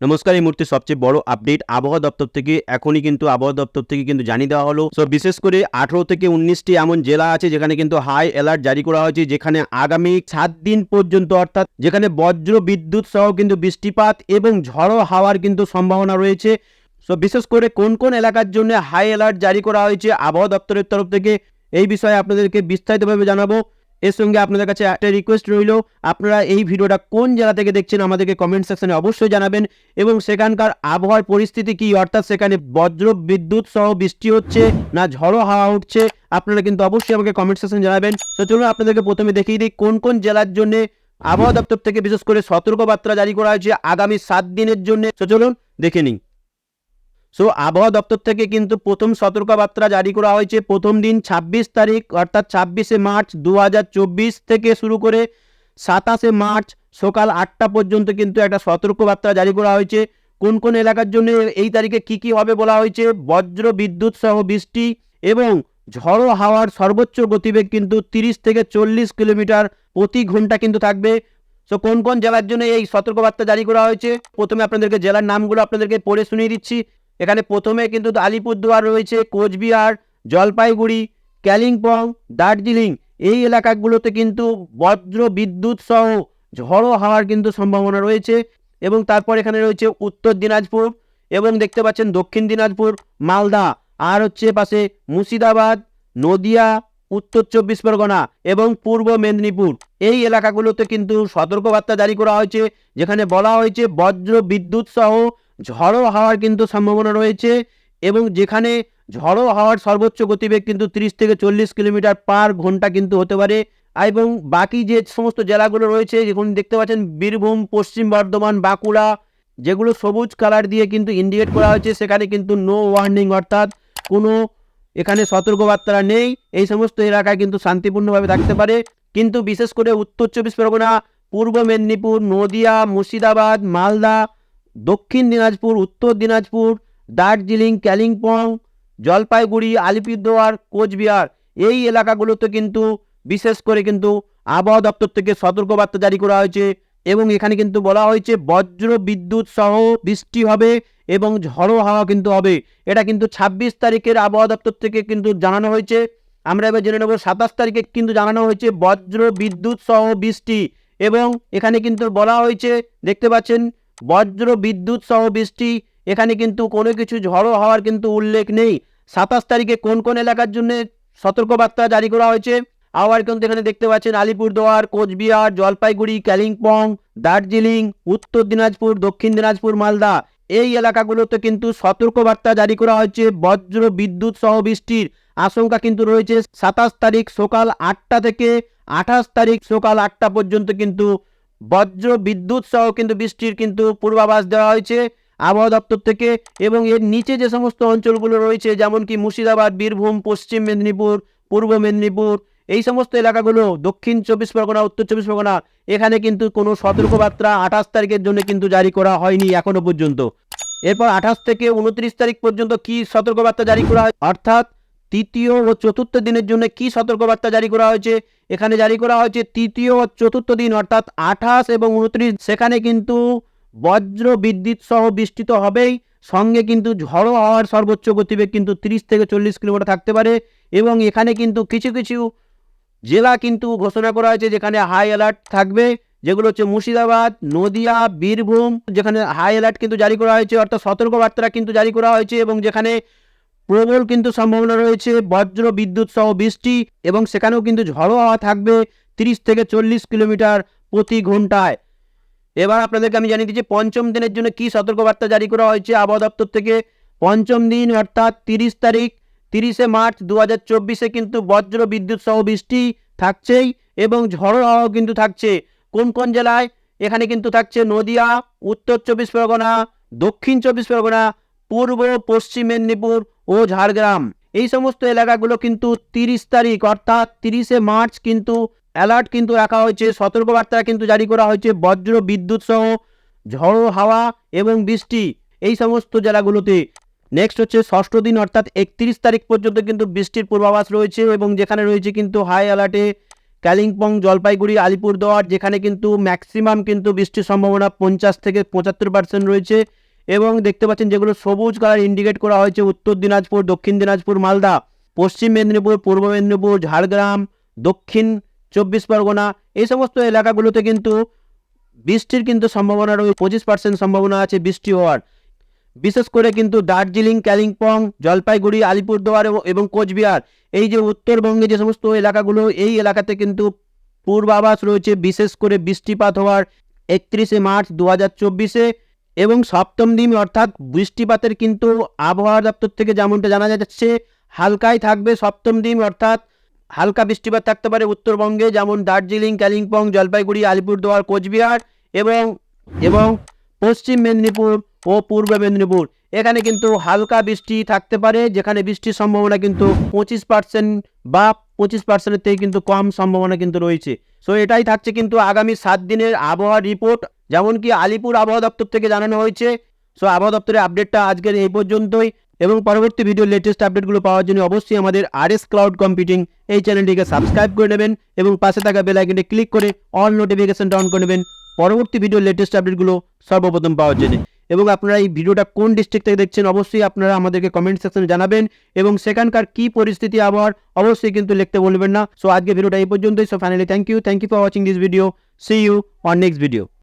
নমস্কার, এই মুহূর্তে সবচেয়ে বড় আপডেট আবহাওয়া দপ্তর থেকে, এখনই কিন্তু আবহাওয়া দপ্তর থেকে কিন্তু জানিয়ে দেওয়া হলো। সো বিশেষ করে আঠারো থেকে উনিশটি এমন জেলা আছে যেখানে কিন্তু হাই অ্যালার্ট জারি করা হয়েছে, যেখানে আগামী সাত দিন পর্যন্ত, অর্থাৎ যেখানে বজ্র বিদ্যুৎ সহ কিন্তু বৃষ্টিপাত এবং ঝড়ো হাওয়ার কিন্তু সম্ভাবনা রয়েছে। সো বিশেষ করে কোন কোন এলাকার জন্য হাই অ্যালার্ট জারি করা হয়েছে, আবহাওয়া দপ্তরের তরফ থেকে, এই বিষয়ে আপনাদেরকে বিস্তারিতভাবে জানাব। এর সঙ্গে আপনাদের কাছে একটা রিকোয়েস্ট রইল। আপনারা এই ভিডিওটা কোন জেলা থেকে দেখছেন আমাদেরকে কমেন্ট সেকশনে অবশ্যই জানাবেন এবং সেখানকার আবহাওয়ার পরিস্থিতি কি? অর্থাৎ সেখানে বজ্র, বিদ্যুৎ সহ বৃষ্টি হচ্ছে না ঝড়ো হাওয়া উঠছে, আপনারা কিন্তু অবশ্যই আমাকে কমেন্ট সেকশন জানাবেন। তো চলুন আপনাদেরকে প্রথমে দেখিয়ে দিই কোন কোন জেলার জন্য আবহাওয়া দপ্তর থেকে বিশেষ করে সতর্কবার্তা জারি করা হয়েছে আগামী সাত দিনের জন্য। তো চলুন দেখে নিই। সো আবহাওয়া দপ্তর থেকে কিন্তু প্রথম সতর্কবার্তা জারি করা হয়েছে। প্রথম দিন ২৬ তারিখ, অর্থাৎ ছাব্বিশে মার্চ দু হাজার চব্বিশ থেকে শুরু করে সাতাশে মার্চ সকাল আটটা পর্যন্ত কিন্তু একটা সতর্কবার্তা জারি করা হয়েছে। কোন কোন এলাকার জন্য এই তারিখে কি কি হবে বলা হয়েছে? বজ্র, বিদ্যুৎ সহ বৃষ্টি এবং ঝড়ো হাওয়ার সর্বোচ্চ গতিবেগ কিন্তু 30 থেকে চল্লিশ কিলোমিটার প্রতি ঘণ্টা কিন্তু থাকবে। সো কোন কোন জেলার জন্য এই সতর্কবার্তা জারি করা হয়েছে? প্রথমে আপনাদেরকে জেলার নামগুলো আপনাদেরকে পড়ে শুনিয়ে দিচ্ছি। এখানে প্রথমে কিন্তু আলিপুরদুয়ার রয়েছে, কোচবিহার, জলপাইগুড়ি, কালিম্পং, দার্জিলিং। এই এলাকাগুলোতে কিন্তু বজ্র বিদ্যুৎ সহ ঝড়ো হাওয়ার কিন্তু সম্ভাবনা রয়েছে এবং তারপর এখানে রয়েছে উত্তর দিনাজপুর এবং দেখতে পাচ্ছেন দক্ষিণ দিনাজপুর, মালদা। আর হচ্ছে পাশে মুর্শিদাবাদ, নদিয়া, উত্তর চব্বিশ পরগনা এবং পূর্ব মেদিনীপুর। এই এলাকাগুলোতে কিন্তু সতর্কবার্তা জারি করা হয়েছে, যেখানে বলা হয়েছে বজ্র বিদ্যুৎ সহ ঝড়ো হাওয়ার কিন্তু সম্ভাবনা রয়েছে এবং যেখানে ঝড়ো হাওয়ার সর্বোচ্চ গতিবেগ কিন্তু 30 থেকে চল্লিশ কিলোমিটার পার ঘণ্টা কিন্তু হতে পারে। এবং বাকি যে সমস্ত জেলাগুলো রয়েছে যেগুলো দেখতে পাচ্ছেন বীরভূম, পশ্চিম বর্ধমান, বাঁকুড়া, যেগুলো সবুজ কালার দিয়ে কিন্তু ইন্ডিকেট করা হয়েছে, সেখানে কিন্তু নো ওয়ার্নিং অর্থাৎ কোনো এখানে সতর্কবার্তা নেই। এই সমস্ত এলাকায় কিন্তু শান্তিপূর্ণভাবে থাকতে পারে। কিন্তু বিশেষ করে উত্তর চব্বিশ পরগনা, পূর্ব মেদিনীপুর, নদিয়া, মুর্শিদাবাদ, মালদা দক্ষিণ দিনাজপুর, উত্তর দিনাজপুর, দার্জিলিং, কালিম্পং, জলপাইগুড়ি, আলিপুরদুয়ার, কোচবিহার এই এলাকাগুলোতে কিন্তু, বিশেষ করে কিন্তু আবহাওয়া দপ্তর থেকে সতর্কবার্তা জারি করা হয়েছে এবং এখানে কিন্তু বলা হয়েছে বজ্র বিদ্যুৎ সহ বৃষ্টি হবে এবং ঝড়ো হাওয়া কিন্তু হবে। এটা কিন্তু ছাব্বিশ তারিখের আবহাওয়া দপ্তর থেকে কিন্তু জানানো হয়েছে। আমরা এবার জেনে নেব সাতাশ তারিখে কিন্তু জানানো হয়েছে বজ্র বিদ্যুৎ সহ বৃষ্টি এবং এখানে কিন্তু বলা হয়েছে, দেখতে পাচ্ছেন বজ্র, বিদ্যুৎ সহ বৃষ্টি, এখানে কিন্তু কোনো কিছু ঝড়ো হওয়ার কিন্তু উল্লেখ নেই। সাতাশ তারিখে কোন কোন এলাকার জন্য সতর্কবার্তা জারি করা হয়েছে? আবার কিন্তু এখানে দেখতে পাচ্ছেন আলিপুরদুয়ার, কোচবিহার, জলপাইগুড়ি কালিম্পং দার্জিলিং, উত্তর দিনাজপুর, দক্ষিণ দিনাজপুর, মালদা। এই এলাকাগুলোতে কিন্তু সতর্কবার্তা জারি করা হয়েছে। বজ্র, বিদ্যুৎ সহ বৃষ্টির আশঙ্কা কিন্তু রয়েছে। সাতাশ তারিখ সকাল আটটা থেকে আঠাশ তারিখ সকাল আটটা পর্যন্ত কিন্তু বজ্র বিদ্যুৎ সহ কিন্তু বৃষ্টির কিন্তু পূর্বাভাস দেওয়া হয়েছে আবহাওয়া দপ্তর থেকে এবং এর নিচে যে সমস্ত অঞ্চলগুলো রয়েছে, যেমন কি মুর্শিদাবাদ, বীরভূম, পশ্চিম মেদিনীপুর, পূর্ব মেদিনীপুর, এই সমস্ত এলাকাগুলো, দক্ষিণ চব্বিশ পরগনা, উত্তর চব্বিশ পরগনা, এখানে কিন্তু কোনো সতর্কবার্তা আঠাশ তারিখের জন্য কিন্তু জারি করা হয়নি এখনও পর্যন্ত। এরপর আঠাশ থেকে উনত্রিশ তারিখ পর্যন্ত কি সতর্কবার্তা জারি করা হয়? অর্থাৎ তৃতীয় ও চতুর্থ দিনের জন্য কি সতর্কবার্তা জারি করা হয়েছে? এখানে জারি করা হয়েছে তৃতীয় ও চতুর্থ দিন, অর্থাৎ আঠাশ এবং উনত্রিশ, সেখানে কিন্তু বজ্র বিদ্যুৎ সহ বৃষ্টি তো হবেই। সঙ্গে কিন্তু ঝড়ো হওয়ার সর্বোচ্চ গতিবেগ কিন্তু 30 থেকে চল্লিশ কিলোমিটার থাকতে পারে এবং এখানে কিন্তু কিছু কিছু জেলা কিন্তু ঘোষণা করা হয়েছে যেখানে হাই অ্যালার্ট থাকবে, যেগুলো হচ্ছে মুর্শিদাবাদ, নদিয়া, বীরভূম, যেখানে হাই অ্যালার্ট কিন্তু জারি করা হয়েছে, অর্থাৎ সতর্কবার্তা কিন্তু জারি করা হয়েছে এবং যেখানে প্রবল কিন্তু সম্ভাবনা রয়েছে, বজ্র, বিদ্যুৎ সহ বৃষ্টি এবং সেখানেও কিন্তু ঝড়ো হাওয়া থাকবে 30 থেকে চল্লিশ কিলোমিটার প্রতি ঘন্টায়। এবার আপনাদেরকে আমি জানিয়ে দিচ্ছি, পঞ্চম দিনের জন্য কি সতর্কবার্তা জারি করা হয়েছে আবহাওয়া দপ্তর থেকে। পঞ্চম দিন অর্থাৎ তিরিশ তারিখ, তিরিশে মার্চ দু হাজার চব্বিশে কিন্তু বজ্র, বিদ্যুৎ সহ বৃষ্টি থাকছেই এবং ঝড়ো হাওয়াও কিন্তু থাকছে। কোন কোন জেলায়? এখানে কিন্তু থাকছে নদিয়া, উত্তর চব্বিশ পরগনা, দক্ষিণ চব্বিশ পরগনা পূর্ব, পশ্চিম মেদিনীপুর ও ঝাড়গ্রাম। এই সমস্ত এলাকাগুলো কিন্তু তিরিশ তারিখ, অর্থাৎ তিরিশে মার্চ কিন্তু অ্যালার্ট কিন্তু রাখা হয়েছে, সতর্কবার্তা কিন্তু জারি করা হয়েছে, বজ্র, বিদ্যুৎ সহ ঝড়ো হাওয়া এবং বৃষ্টি এই সমস্ত জেলাগুলোতে। নেক্সট হচ্ছে ষষ্ঠ দিন, অর্থাৎ একত্রিশ তারিখ পর্যন্ত কিন্তু বৃষ্টির পূর্বাভাস রয়েছে এবং যেখানে রয়েছে কিন্তু হাই অ্যালার্টে কালিম্পং, জলপাইগুড়ি, আলিপুরদুয়ার, যেখানে কিন্তু ম্যাক্সিমাম কিন্তু বৃষ্টির সম্ভাবনা পঞ্চাশ থেকে পঁচাত্তর পার্সেন্ট রয়েছে। এবং দেখতে পাচ্ছেন যেগুলো সবুজ কালার ইন্ডিকেট করা হয়েছে উত্তর দিনাজপুর, দক্ষিণ দিনাজপুর, মালদা, পশ্চিম মেদিনীপুর, পূর্ব মেদিনীপুর, ঝাড়গ্রাম, দক্ষিণ চব্বিশ পরগনা, এই সমস্ত এলাকাগুলোতে কিন্তু বৃষ্টির কিন্তু সম্ভাবনা রয়েছে, পঁচিশ পার্সেন্ট সম্ভাবনা আছে বৃষ্টি হওয়ার। বিশেষ করে কিন্তু দার্জিলিং, কালিম্পং, জলপাইগুড়ি, আলিপুরদুয়ার এবং- কোচবিহার, এই যে উত্তরবঙ্গে যে সমস্ত এলাকাগুলো, এই এলাকাতে কিন্তু পূর্বাভাস রয়েছে বিশেষ করে বৃষ্টিপাত হওয়ার একত্রিশে মার্চ দু হাজার চব্বিশে। এবং সপ্তম দিন অর্থাৎ বৃষ্টিপাতের কিন্তু আবহাওয়া দপ্তর থেকে যেমনটা জানা যাচ্ছে, হালকাই থাকবে সপ্তম দিন অর্থাৎ হালকা বৃষ্টিপাত থাকতে পারে উত্তরবঙ্গে, যেমন দার্জিলিং, কালিম্পং, জলপাইগুড়ি, আলিপুরদুয়ার, কোচবিহার এবং এবং পশ্চিম মেদিনীপুর ও পূর্ব মেদিনীপুর। এখানে কিন্তু হালকা বৃষ্টি থাকতে পারে, যেখানে বৃষ্টির সম্ভাবনা কিন্তু পঁচিশ পার্সেন্ট বা পঁচিশ পার্সেন্টের থেকে কিন্তু কম সম্ভাবনা কিন্তু রয়েছে। সো এটাই থাকছে কিন্তু আগামী সাত দিনের আবহাওয়া রিপোর্ট যেমন কি আলিপুর আবহাওয়া দপ্তর থেকে জানানো হয়েছে। সো আবহাওয়া দপ্তরের আপডেটটা আজকের এই পর্যন্তই। এবং পরবর্তী ভিডিওর লেটেস্ট আপডেটগুলো পাওয়ার জন্য অবশ্যই আমাদের আর এস ক্লাউড কম্পিউটিং এই চ্যানেলটিকে সাবস্ক্রাইব করে নেবেন এবং পাশে থাকা বেল আইকনে ক্লিক করে অল নোটিফিকেশন ডাউন করে নেবেন। পরবর্তী ভিডিওর লেটেস্ট আপডেটগুলো সর্বপ্রথম পাওয়ার জন্য। এবং আপনারা এই ভিডিওটা কোন ডিস্ট্রিক্ট থেকে দেখছেন অবশ্যই আপনারা আমাদেরকে কমেন্ট সেকশনে জানাবেন। এবং সেখানকার কি পরিস্থিতি আবহাওয়ার অবশ্যই কিন্তু লিখতে বলবেন না। সো আজকে ভিডিওটা এই পর্যন্তই। So finally thank you thank you for watching this video see you on next video